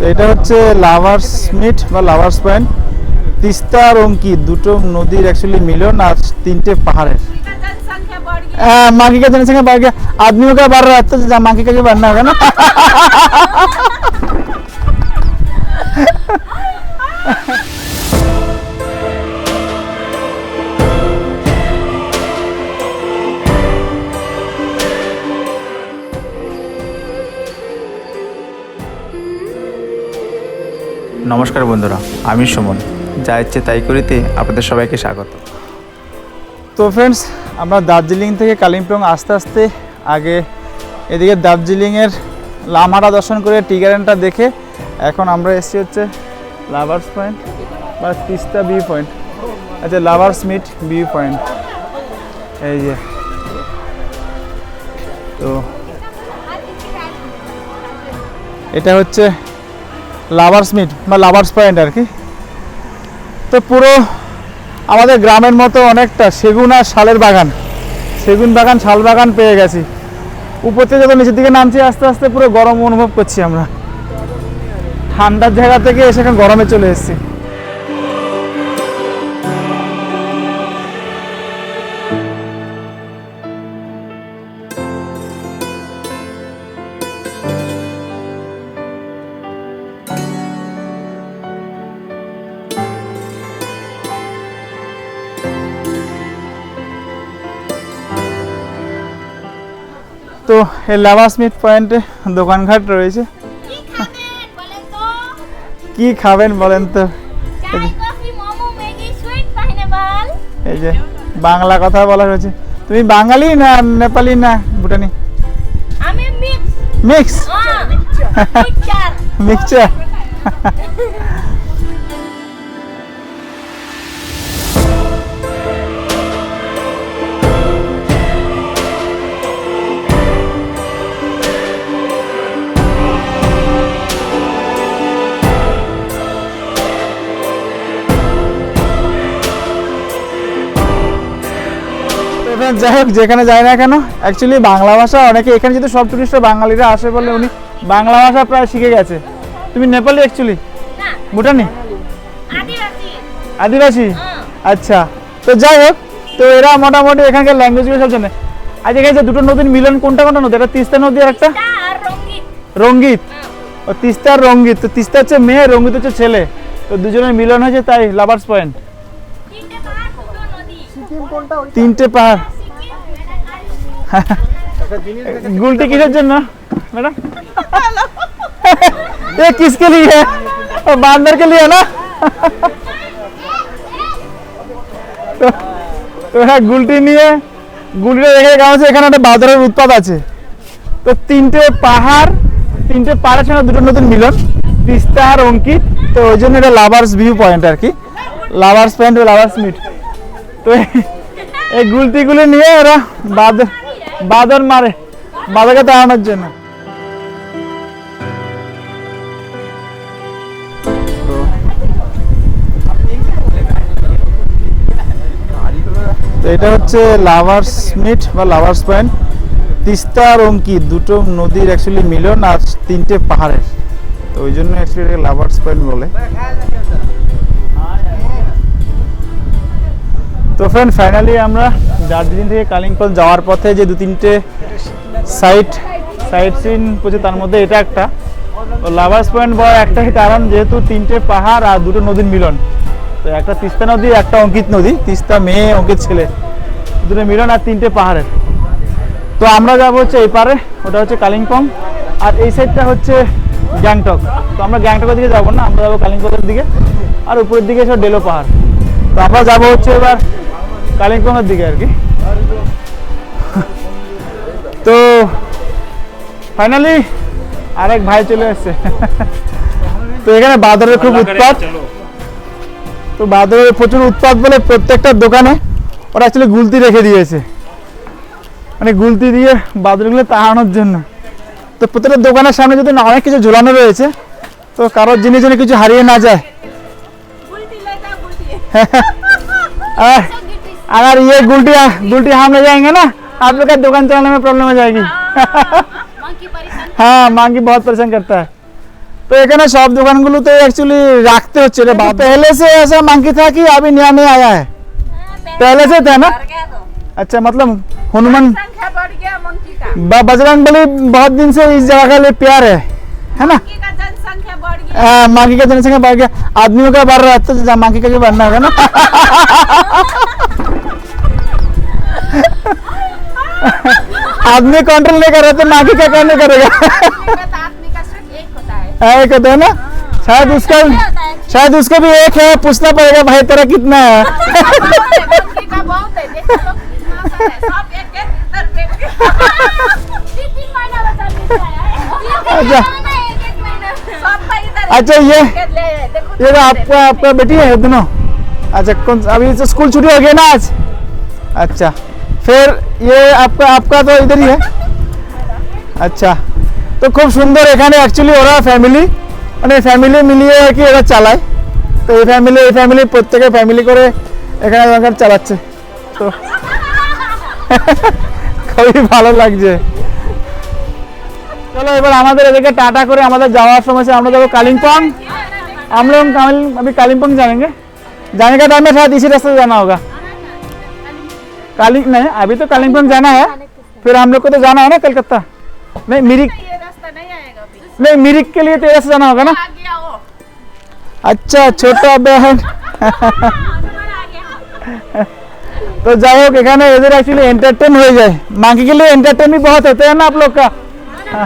তো এটা হচ্ছে লাভার্স মিট বা লাভার্স পয়েন্ট। তিস্তা আর অঙ্কি দুটো নদীর অ্যাকচুয়ালি মিলন আর তিনটে পাহাড়ের। হ্যাঁ মাকে কাছে বাড়ি আদমিও কে বার রাখতে মাকে কাছে বার না। কেন নমস্কার বন্ধুরা, আমি সুমন। যা ইচ্ছে তাই করিতে আপনাদের সবাইকে স্বাগত। তো ফ্রেন্ডস আমরা দার্জিলিং থেকে কালিম্পং আস্তে আস্তে আগে এদিকে দার্জিলিংয়ের লামারা দর্শন করে টি গার্ডেনটা দেখে এখন আমরা এসেছি হচ্ছে লাভার্স পয়েন্ট বা তিস্তা ভিউ পয়েন্ট। আচ্ছা লাভার্স মিট ভিউ পয়েন্ট। এই যে। তো এটা হচ্ছে লাভার্স মিট বা লাভার্স পয়েন্ট আর কি। তো পুরো আমাদের গ্রামের মতো অনেকটা সেগুন আর শালের বাগান। সেগুন বাগান, শাল বাগান পেয়ে গেছি। উপর থেকে যত নিচের দিকে নামছি, আস্তে আস্তে পুরো গরম অনুভব করছি আমরা। ঠান্ডার জায়গা থেকে এসে এখন গরমে চলে এসেছি। তো এই লাভা স্মিথ পয়েন্টে দোকানঘাট রয়েছে। কি খাবেন বলেন তো? এই যে বাংলা কথা বলা হয়েছে। তুমি বাঙালি না নেপালি না ভুটানি? আমি মিক্স মিক্স হ্যাঁ মিক্সচার। যাই হোক যেখানে যায় না কেন অ্যাকচুয়ালি বাংলা ভাষা অনেকে এখানে যেহেতু সব টুরিস্টরা বাঙালিরা আসে বলে উনি বাংলা ভাষা প্রায় শিখে গেছে। তুমি নেপালি অ্যাকচুয়ালি না। ভুটানি? আদিবাসী। আদিবাসী? হ্যাঁ। আচ্ছা তো যাই হোক তো এরা মোটামুটি এখানকার ল্যাঙ্গুয়েজগুলো সব জানে। আজ এখানে যে দুটো নদীর মিলন কোনটা কোনটা নদী? একটা তিস্তা নদী আর একটা? রঙ্গিত। রঙ্গিত? ও তিস্তা আর রঙ্গিত। তো তিস্তা হচ্ছে মেয়ে রঙ্গিত হচ্ছে ছেলে। তো দুজনের মিলন হয়েছে তাই লাভার্স পয়েন্ট তিনটে পাহাড়। গুলটি কিসের জন্য? ম্যাডাম? এ, কিসকে लिए है बांदर के लिए है ना তো হ্যাঁ গুলটি নিয়ে, গুলটিটা রেখে কারণ হচ্ছে এখানে একটা বাজারের উৎপাদ আছে। তো তিনটে পাহাড়, তিনটে পাহাড়ের সঙ্গে দুটো নতুন মিলন, তিস্তা আর অঙ্কিত। তো ওই জন্য এটা লাভার্স ভিউ পয়েন্ট আর কি। লাভার্স পয়েন্ট লাভার্স মিট তো এই গুলতিগুলো নিয়ে ওরা বাদ বাদর মারে বাদরকে দাঁড়ানোর জন্য। এটা হচ্ছে লাভার্স মিট বা লাভার্স পয়েন্ট। তিস্তা আর অঙ্কিত দুটো নদীর অ্যাকচুয়ালি মিলন আর তিনটে পাহাড়ের। তো ওই জন্য অ্যাকচুয়ালি লাভার্স পয়েন্ট বলে। তো ফ্রেন্ড ফাইনালি আমরা দার্জিলিং থেকে কালিম্পং যাওয়ার পথে যে দু তিনটে সাইট সাইট সিন পড়ছে, তার মধ্যে এটা একটা। লাভার্স পয়েন্ট বড় একটাই কারণ, যেহেতু তিনটে পাহাড় আর দুটো নদীর মিলন। তো একটা তিস্তা নদী, একটা অঙ্কিত নদী, তিস্তা মেয়ে, অঙ্কিত ছেলে। দুটো মিলন আর তিনটে পাহাড়ের। তো আমরা যাব হচ্ছে এই পারে, ওটা হচ্ছে কালিম্পং। আর এই সাইডটা হচ্ছে গ্যাংটক। তো আমরা গ্যাংটকের দিকে যাব না, আমরা যাব কালিম্পংয়ের দিকে। আর উপরের দিকে সব ডেলো পাহাড়। তো আমরা যাব হচ্ছে এবার কালিম্পংয়ের দিকে আর কি। তো ফাইনালি আরেক ভাই চলে আসছে। তো এখানে বাদরের খুব উৎপাত। তো বাদরের প্রচুর উৎপাত বলে প্রত্যেকটা দোকানে ওরা অ্যাকচুয়ালি গুলতি রেখে দিয়েছে। মানে গুলতি দিয়ে বাদরগুলো তাড়ানোর জন্য। তো প্রত্যেকটা দোকানের সামনে যদি অনেক কিছু ঝোলানো রয়েছে তো কারোর জিনিস যেন কিছু হারিয়ে না যায়। और अगर ये गुलटी गुलटी हम ले जाएंगे ना आप लोग का दुकान चलाने में प्रॉब्लम हो जाएगी मंकी परेशान हाँ मांगी बहुत परेशान करता है तो এখানে সব দোকানগুলোতে অ্যাকচুয়ালি রাখতে হচ্ছে রে বাবা पहले से ऐसा मांगी था कि अभी नया नया आया है पहले से था ना बढ़ गया तो अच्छा मतलब हनुमान संख्या बढ़ गया मंकी का ब- बजरंग बली बहुत दिन से इस जगह के लिए प्यार है है ना मांगी का जनसंख्या बढ़ गया? आदमियों का बढ़ रहा है तो मांगी का भी बढ़ना होगा ना। आदमी कंट्रोल नहीं कर रहे तो मांगी का क्या नहीं करेगा? सिर्फ़ एक होता है है हैं ना? शायद उसका शायद उसका भी एक है पूछना पड़ेगा भाई तेरा कितना है है, है है है? अच्छा। अच्छा ये के ले देखो ये तो आपका आपका बेटी है दोनों अच्छा कौन अभी तो स्कूल छुट्टी हो गई ना आज अच्छा फिर ये आपका आपका तो इधर ही है আচ্ছা তো খুব সুন্দর এখানে অ্যাকচুয়ালি ওরা ফ্যামিলি মানে ফ্যামিলি মিলিয়ে আর কি এরা চালায় তো এই ফ্যামিলি এই ফ্যামিলি প্রত্যেকে ফ্যামিলি করে এখানে দোকান চালাচ্ছে তো খুবই ভালো লাগছে চলো এবার আমাদের এদিকে টাটা করে আমাদের যাওয়ার সময় से আমরা যাবো कालिम्पोंग हम लोग कालिम- अभी कालिम्पोंग जाएंगे जाने का टाइम में शायद इसी रास्ते से जाना होगा कालिंग नहीं अभी तो कालिम्पोंग जाना है फिर हम लोग को तो जाना है ना कलकत्ता नहीं मिरिक ये रास्ता नहीं आएगा अभी नहीं मिरिक के लिए तेरह से जाना होगा ना आ गया वो अच्छा छोटा बहन तो যাই হোক এখানে এদের অ্যাকচুয়ালি এন্টারটেন হয়ে যায় মাকে के लिए एंटरटेन भी बहुत होते हैं ना आप लोग का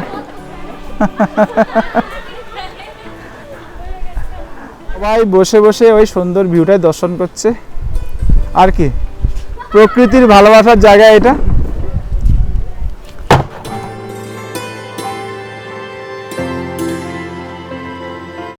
সবাই বসে বসে ওই সুন্দর ভিউটাই দর্শন করছে। আর কি? প্রকৃতির ভালোবাসার জায়গা এটা?